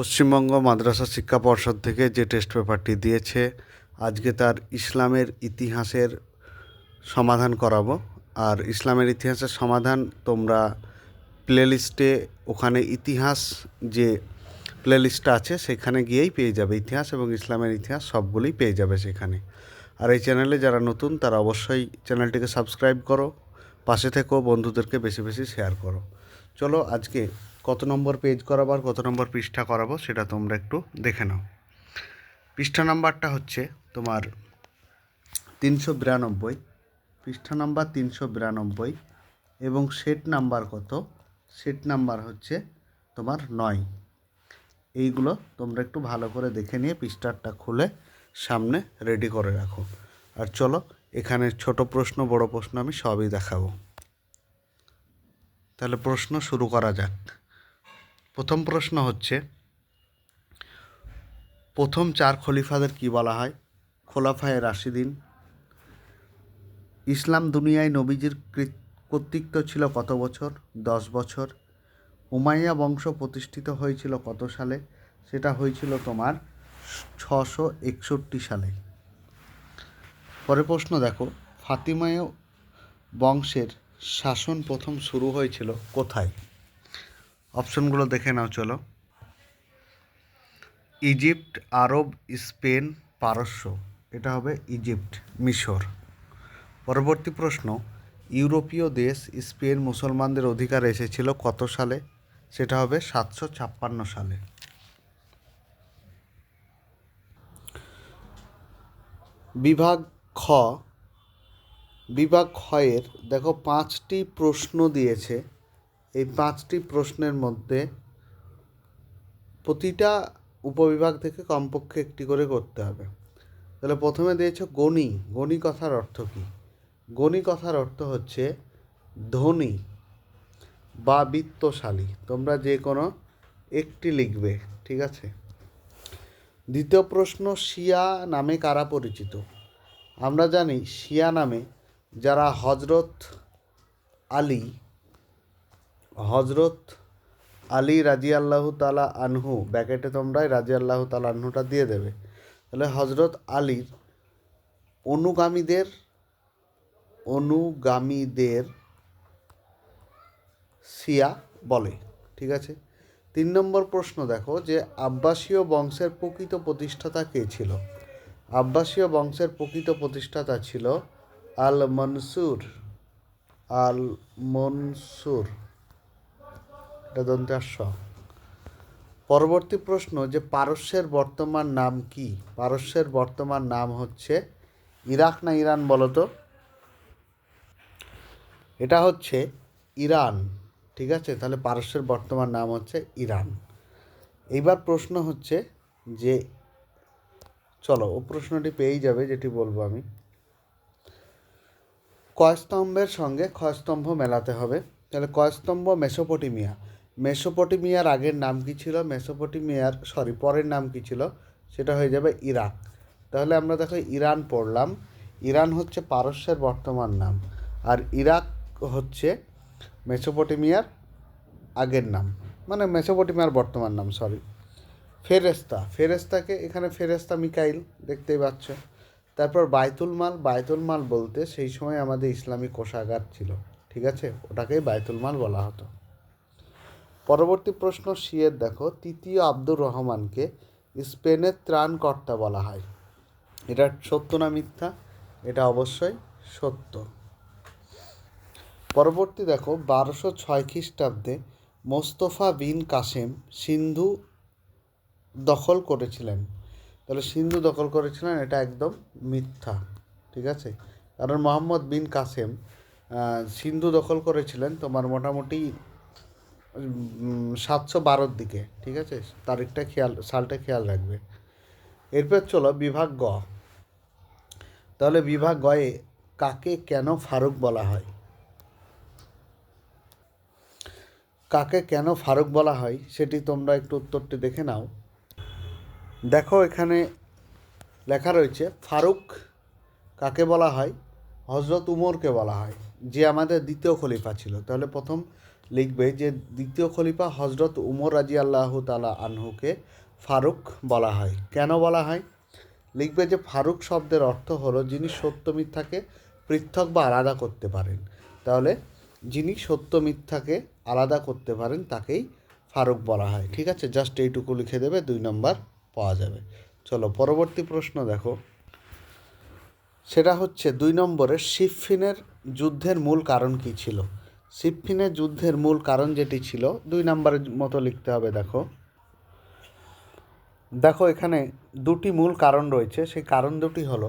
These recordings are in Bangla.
পশ্চিমবঙ্গ মাদ্রাসা শিক্ষা পর্ষদ থেকে যে টেস্ট পেপারটি দিয়েছে, আজকে তার ইসলামের ইতিহাসের সমাধান করাবো। আর ইসলামের ইতিহাসের সমাধান তোমরা প্লেলিস্টে, ওখানে ইতিহাস যে প্লেলিস্টটা আছে, সেখানে গিয়েই পেয়ে যাবে। ইতিহাস এবং ইসলামের ইতিহাস সবগুলোই পেয়ে যাবে সেখানে। আর এই চ্যানেলে যারা নতুন, তারা অবশ্যই চ্যানেলটিকে সাবস্ক্রাইব করো, পাশে থেকেও বন্ধুদেরকে বেশি বেশি শেয়ার করো। চলো আজকে কত নম্বর পেজ করাবো আর কত নম্বর পৃষ্ঠা করাবো সেটা তোমরা একটু দেখে নাও। পৃষ্ঠা নাম্বারটা হচ্ছে তোমার তিনশো বিরানব্বই। পৃষ্ঠা নাম্বার তিনশো বিরানব্বই এবং সেট নাম্বার কত? সেট নাম্বার হচ্ছে তোমার নয়। এইগুলো তোমরা একটু ভালো করে দেখে নিয়ে পৃষ্ঠারটা খুলে সামনে রেডি করে রাখো। আর চলো এখানে ছোট প্রশ্ন, বড় প্রশ্ন আমি সবই দেখাবো। তাহলে প্রশ্ন শুরু করা যাক। প্রথম প্রশ্ন হচ্ছে, প্রথম চার খলিফাদের কি বলা হয়? খোলাফায়ে রাশিদিন। ইসলাম দুনিয়ায় নবীজির কর্তৃত্ব ছিল কত বছর? দশ বছর। উমাইয়া বংশ প্রতিষ্ঠিত হয়েছিল কত সালে? সেটা হয়েছিল তোমার ছশো একষট্টি সালে। পরে প্রশ্ন দেখো, ফাতিমায় বংশের শাসন প্রথম শুরু হয়েছিল কোথায়? অপশনগুলো দেখে নাও, চলো। ইজিপ্ট, আরব, স্পেন, পারস্য। এটা হবে ইজিপ্ট, মিশর। পরবর্তী প্রশ্ন, ইউরোপীয় দেশ স্পেন মুসলমানদের অধিকার এসেছিল কত সালে? সেটা হবে সাতশো ছাপ্পান্ন সালে। বিভাগ খ। বিভাগ ক্ষয়ের দেখো, পাঁচটি প্রশ্ন দিয়েছে। এই পাঁচটি প্রশ্নের মধ্যে প্রতিটা উপবিভাগ থেকে কমপক্ষে একটি করে করতে হবে। তাহলে প্রথমে দিয়েছ গণি। গণি কথার অর্থ কী? গণি কথার অর্থ হচ্ছে ধনী বা বিত্তশালী। তোমরা যে কোনো একটি লিখবে, ঠিক আছে? দ্বিতীয় প্রশ্ন, শিয়া নামে কারা পরিচিত? আমরা জানি শিয়া নামে যারা হজরত আলী হজরত আলী রাজি আল্লাহ তালা আনহু, ব্যাকেটে তোমরা রাজি আল্লাহ তালা আনহুটা দিয়ে দেবে। তাহলে হজরত আলীর অনুগামীদের অনুগামীদের সিয়া বলে, ঠিক আছে? তিন নম্বর প্রশ্ন দেখো যে আব্বাসীয় বংশের প্রকৃত প্রতিষ্ঠাতা কে ছিল? আব্বাসীয় বংশের প্রকৃত প্রতিষ্ঠাতা ছিল আল মনসুর আল মনসুর এটা পরবর্তী প্রশ্ন যে পারস্যের বর্তমান নাম কি? পারস্যের বর্তমান নাম হচ্ছে ইরাক না ইরান বলতো? এটা হচ্ছে ইরান, ঠিক আছে? তাহলে পারস্যের বর্তমান নাম হচ্ছে ইরান। এইবার প্রশ্ন হচ্ছে যে, চলো ও প্রশ্নটি পেয়েই যাবে, যেটি বলব আমি। কয়স্তম্ভের সঙ্গে ক্ষয়স্তম্ভ মেলাতে হবে। তাহলে কয়স্তম্ভ মেসোপটেমিয়া। মেসোপটেমিয়ার আগের নাম কি ছিল? মেসোপটেমিয়ার সরি পরের নাম কি ছিল? সেটা হয়ে যাবে ইরাক। তাহলে আমরা দেখো ইরান পড়লাম। ইরান হচ্ছে পারস্যের বর্তমান নাম। আর ইরাক হচ্ছে মেসোপটেমিয়ার আগের নাম। মানে মেসোপটেমিয়ার বর্তমান নাম সরি ফেরেস্তা ফেরেস্তাকে এখানে ফেরেস্তা মিকাইল দেখতেই পাচ্ছ। তারপর বাইতুল মাল। বাইতুল মাল বলতে সেই সময় আমাদের ইসলামী কোষাগার ছিল। ঠিক আছে? ওটাকেই বাইতুল মাল বলা হতো। পরবর্তী প্রশ্ন সিয়ের দেখো, তৃতীয় আব্দুর রহমানকে স্পেনের ত্রাণকর্তা বলা হয়। এটা সত্য না মিথ্যা? এটা অবশ্যই সত্য। পরবর্তী দেখো, বারোশো ছয় খ্রিস্টাব্দে মোস্তফা বিন কাসেম সিন্ধু দখল করেছিলেন। তাহলে সিন্ধু দখল করেছিলেন, এটা একদম মিথ্যা, ঠিক আছে? কারণ মোহাম্মদ বিন কাসেম সিন্ধু দখল করেছিলেন, তোমার মোটামুটি সাতশো বারোর দিকে, ঠিক আছে? তারিখটা খেয়াল, সালটা খেয়াল রাখবে। এরপর চলো বিভাগ গ। তাহলে বিভাগ গয়ে কাকে কেন ফারুক বলা হয়? কাকে কেন ফারুক বলা হয় সেটি তোমরা একটু উত্তরটি দেখে নাও। দেখো এখানে লেখা রয়েছে, ফারুক কাকে বলা হয়? হজরত উমরকে বলা হয়, যে আমাদের দ্বিতীয় খলিফা ছিল। তাহলে প্রথম লিখবে যে দ্বিতীয় খলিফা হজরত উমর রাজি আল্লাহ তালা আনহুকে ফারুক বলা হয়। কেন বলা হয়? লিখবে যে ফারুক শব্দের অর্থ হলো যিনি সত্য মিথ্যাকে পৃথক বা আলাদা করতে পারেন। তাহলে যিনি সত্য মিথ্যাকে আলাদা করতে পারেন তাকেই ফারুক বলা হয়। ঠিক আছে? জাস্ট এইটুকু লিখে দেবে, দুই নম্বর পাওয়া যাবে। চলো পরবর্তী প্রশ্ন দেখো। সেটা হচ্ছে দুই নম্বরে সিফিনের যুদ্ধের মূল কারণ কী ছিল? সিফিনের যুদ্ধের মূল কারণ যেটি ছিল, দুই নম্বরের মতো লিখতে হবে, দেখো। দেখো, এখানে দুটি মূল কারণ রয়েছে। সেই কারণ দুটি হলো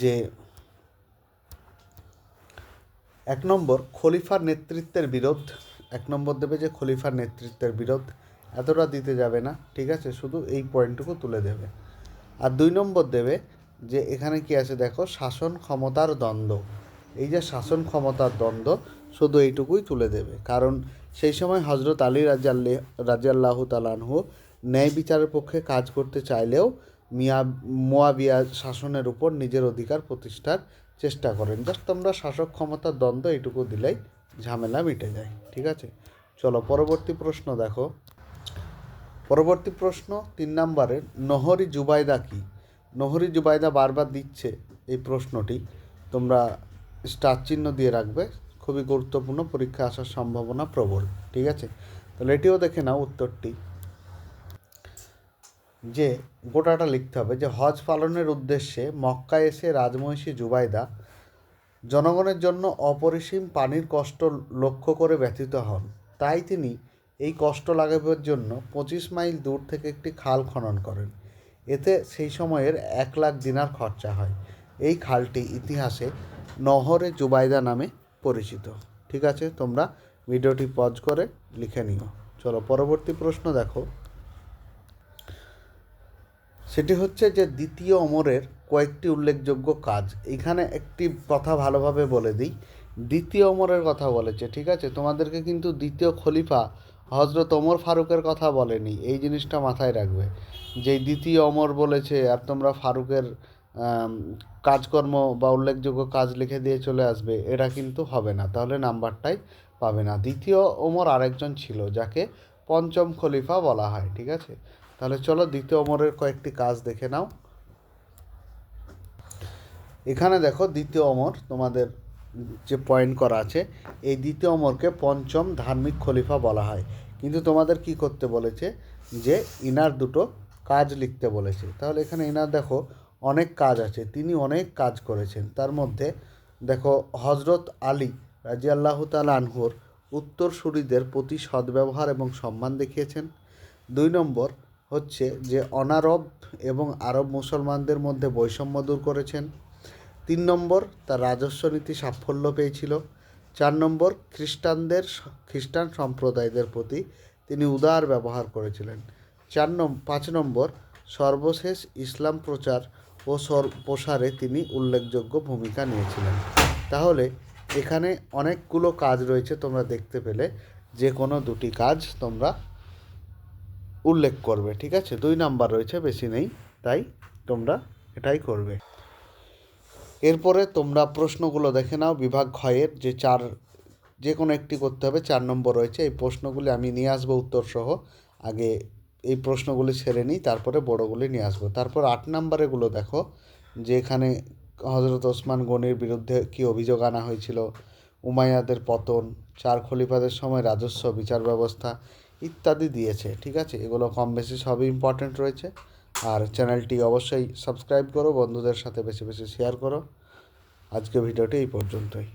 যে এক নম্বর, খলিফার নেতৃত্বের বিরোধ। এক নম্বর দেবে যে খলিফার নেতৃত্বের বিরোধ এতটা দিতে যাবে না, ঠিক আছে? শুধু এই পয়েন্টটুকু তুলে দেবে। আর দুই নম্বর দেবে যে এখানে কি আছে, দেখো, শাসন ক্ষমতার দ্বন্দ্ব। এই যে শাসন ক্ষমতার দ্বন্দ্ব শুধু এইটুকুই তুলে দেবে। কারণ সেই সময় হজরত আলী রাজাল্লি রাজিয়াল্লাহ তালানহু ন্যায় বিচারের পক্ষে কাজ করতে চাইলেও মিয়া, মোয়াবিয়া শাসনের উপর নিজের অধিকার প্রতিষ্ঠার চেষ্টা করেন। জাস্ট তোমরা শাসক ক্ষমতার দ্বন্দ্ব এইটুকু দিলেই ঝামেলা মিটে যায়, ঠিক আছে? চলো পরবর্তী প্রশ্ন দেখো। পরবর্তী প্রশ্ন তিন নম্বরে, নহরি জুবাইদা কি? নহরি জুবাইদা বারবার দিচ্ছে এই প্রশ্নটি। তোমরা স্টার চিহ্ন দিয়ে রাখবে। খুবই গুরুত্বপূর্ণ, পরীক্ষা আসার সম্ভাবনা প্রবল, ঠিক আছে? তাহলে এটিও দেখে নাও উত্তরটি। যে গোটাটা লিখতে হবে, যে হজ পালনের উদ্দেশ্যে মক্কায় এসে রাজমহিষী জুবাইদা জনগণের জন্য অপরিসীম পানির কষ্ট লক্ষ্য করে ব্যথিত হন। তাই তিনি এই কষ্ট লাঘবের জন্য পঁচিশ মাইল দূর থেকে একটি খাল খনন করেন। এতে সেই সময়ের এক লাখ দিনার খরচা হয়। এই খালটি ইতিহাসে নহরে জুবাইদা নামে পরিচিত। ঠিক আছে? তোমরা ভিডিওটি পজ করে লিখে নিও। চলো, পরবর্তী প্রশ্ন দেখো। সেটি হচ্ছে যে দ্বিতীয় অমরের কয়েকটি উল্লেখযোগ্য কাজ। এখানে একটি কথা ভালোভাবে বলে দিই। দ্বিতীয় অমরের কথা বলেছে, ঠিক আছে? তোমাদেরকে কিন্তু দ্বিতীয় খলিফা হজরত ওমর ফারুকের কথা বলেনি। এই জিনিসটা মাথায় রাখবে। যে দ্বিতীয় অমর বলেছে, আর তোমরা ফারুকের কাজকর্ম বা উল্লেখযোগ্য কাজ লিখে দিয়ে চলে আসবে, এটা কিন্তু হবে না। তাহলে নাম্বারটাই পাবে না। দ্বিতীয় ওমর আরেকজন ছিল, যাকে পঞ্চম খলিফা বলা হয়, ঠিক আছে? তাহলে চলো দ্বিতীয় ওমরের কয়েকটি কাজ দেখে নাও। এখানে দেখো দ্বিতীয় অমর তোমাদের যে পয়েন্ট করা আছে, এই দ্বিতীয় অমরকে পঞ্চম ধার্মিক খলিফা বলা হয়। কিন্তু তোমাদের কি করতে বলেছে? যে ইনার দুটো কাজ লিখতে বলেছে। তাহলে এখানে ইনার দেখো অনেক কাজ আছে, তিনি অনেক কাজ করেছেন। তার মধ্যে দেখো হজরত আলী রাজি আল্লাহ আনহুর উত্তরসূরিদের প্রতি সদ্ব্যবহার এবং সম্মান দেখিয়েছেন। দুই নম্বর হচ্ছে যে, অনারব এবং আরব মুসলমানদের মধ্যে বৈষম্য দূর করেছেন। তিন নম্বর, তার রাজস্ব নীতি সাফল্য পেয়েছিল। চার নম্বর, খ্রিস্টানদের খ্রিস্টান সম্প্রদায়দের প্রতি তিনি উদার ব্যবহার করেছিলেন। চার নম্বর পাঁচ নম্বর, সর্বশেষ ইসলাম প্রচার ও সর- প্রসারে তিনি উল্লেখযোগ্য ভূমিকা নিয়েছিলেন। তাহলে এখানে অনেকগুলো কাজ রয়েছে তোমরা দেখতে পেলে। যে কোনো দুটি কাজ তোমরা উল্লেখ করবে, ঠিক আছে? দুই নাম্বার রয়েছে, বেশি নেই, তাই তোমরা এটাই করবে। এরপরে তোমরা প্রশ্নগুলো দেখে নাও, বিভাগ ক্ষয়ের যে চার যে কোনো একটি করতে হবে, চার নম্বর রয়েছে। এই প্রশ্নগুলি আমি নিয়ে আসব উত্তরসহ, আগে এই প্রশ্নগুলি সেরে নিই, তারপরে বড়গুলি নিয়ে আসব। তারপর আট নম্বরেগুলো দেখো যে এখানে হজরত ওসমান গনির বিরুদ্ধে কী অভিযোগ আনা হয়েছিল, উমাইয়াদের পতন, চার খলিফাদের সময় রাজস্ব, বিচার ব্যবস্থা ইত্যাদি দিয়েছে, ঠিক আছে? এগুলো কম বেশি সবই ইম্পর্ট্যান্ট রয়েছে। আর চ্যানেলটি অবশ্যই সাবস্ক্রাইব করো, বন্ধুদের সাথে বেশি বেশি শেয়ার করো। আজকে ভিডিওটি এই পর্যন্তই।